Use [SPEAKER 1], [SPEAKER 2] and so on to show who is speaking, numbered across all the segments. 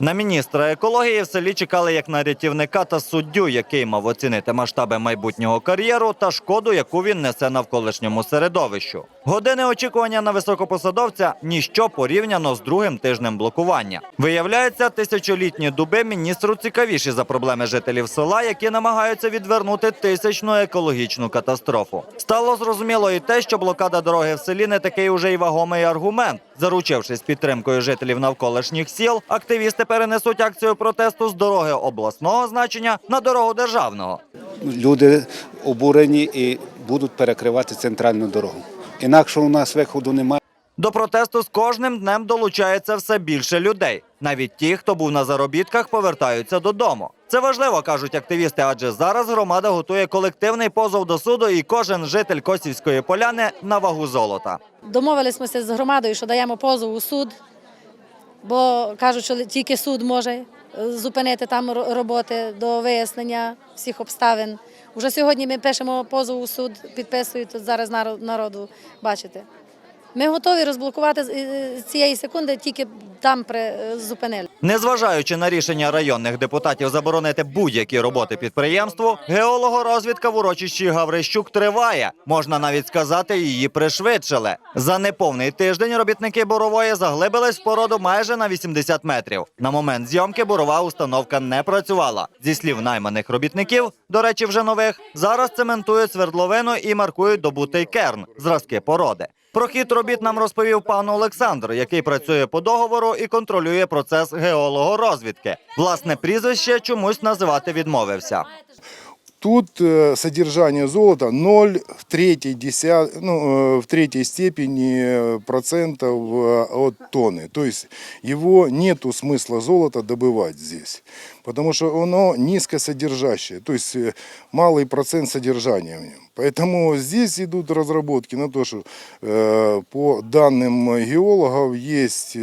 [SPEAKER 1] На міністра екології в селі чекали як на рятівника та суддю, який мав оцінити масштаби майбутнього кар'єру та шкоду, яку він несе навколишньому середовищу. Години очікування на високопосадовця ніщо порівняно з другим тижнем блокування. Виявляється, тисячолітні дуби міністру цікавіші за проблеми жителів села, які намагаються відвернути тисячну екологічну катастрофу. Стало зрозуміло і те, що блокада дороги в селі не такий уже й вагомий аргумент. Заручившись підтримкою жителів навколишніх сіл, активісти перенесуть акцію протесту з дороги обласного значення на дорогу державного.
[SPEAKER 2] люди обурені і будуть перекривати центральну дорогу. Інакше у нас виходу немає.
[SPEAKER 1] До протесту з кожним днем долучається все більше людей. Навіть ті, хто був на заробітках, повертаються додому. Це важливо, кажуть активісти, адже зараз громада готує колективний позов до суду, і кожен житель Косівської поляни на вагу золота.
[SPEAKER 3] Домовились ми з громадою, що даємо позов у суд, бо кажуть, що тільки суд може е, зупинити там роботи до вияснення всіх обставин. Уже сьогодні ми пишемо позов у суд, підписують тут зараз народ- народу. Бачите. Ми готові розблокувати з- е, цієї секунди, тільки там е, зупинили.
[SPEAKER 1] Незважаючи на рішення районних депутатів заборонити будь-які роботи підприємству, геологорозвідка в урочищі Гаврищук триває. Можна навіть сказати, її пришвидшили. За неповний тиждень робітники бурової заглибились в породу майже на 80 метрів. На момент зйомки бурова установка не працювала. Зі слів найманих робітників, до речі, вже нових, зараз цементують свердловину і маркують добутий керн, зразки породи. Про хід робіт нам розповів пан Олександр, який працює по договору і контролює процес геологорозвідки. Власне прізвище чомусь називати відмовився.
[SPEAKER 4] Тут э, содержание золота 0 в третьей, деся- ну, э, в третьей степени э, процентов э, от тонны. То есть его нету смысла золота добывать здесь, потому что оно низкосодержащее, то есть э, малый процент содержания в нем. Поэтому здесь идут разработки на то, что э, по данным геологов есть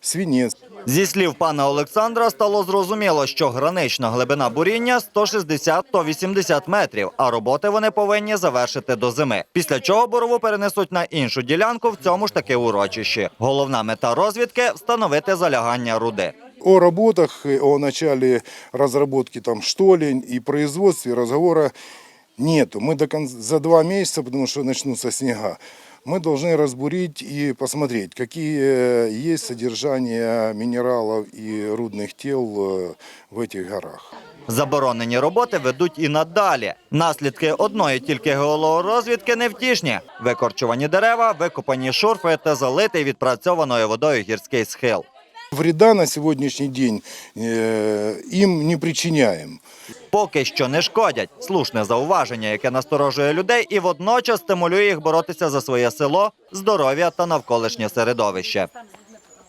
[SPEAKER 4] э, свинец,
[SPEAKER 1] Зі слів пана Олександра стало зрозуміло, що гранична глибина буріння 160-180 метрів, а роботи вони повинні завершити до зими. Після чого бурову перенесуть на іншу ділянку в цьому ж таки урочищі. Головна мета розвідки встановити залягання руди.
[SPEAKER 4] О работах, и о начале разработки там штолень и производстве разговора нету. Мы до конца, за два месяца, потому что начнутся снега, мы должны разбурить и посмотреть, какие э, есть содержание минералов и рудных тел э, в этих горах.
[SPEAKER 1] Заборонені роботи ведуть і надалі. Наслідки одної тільки геологорозвідки невтішні: викорчувані дерева, викопані шурфи та залитий відпрацьованою водою гірський схил.
[SPEAKER 4] Вреда на сьогоднішній день їм не причиняємо.
[SPEAKER 1] Поки що не шкодять. Слушне зауваження, яке насторожує людей, і водночас стимулює їх боротися за своє село, здоров'я та навколишнє середовище.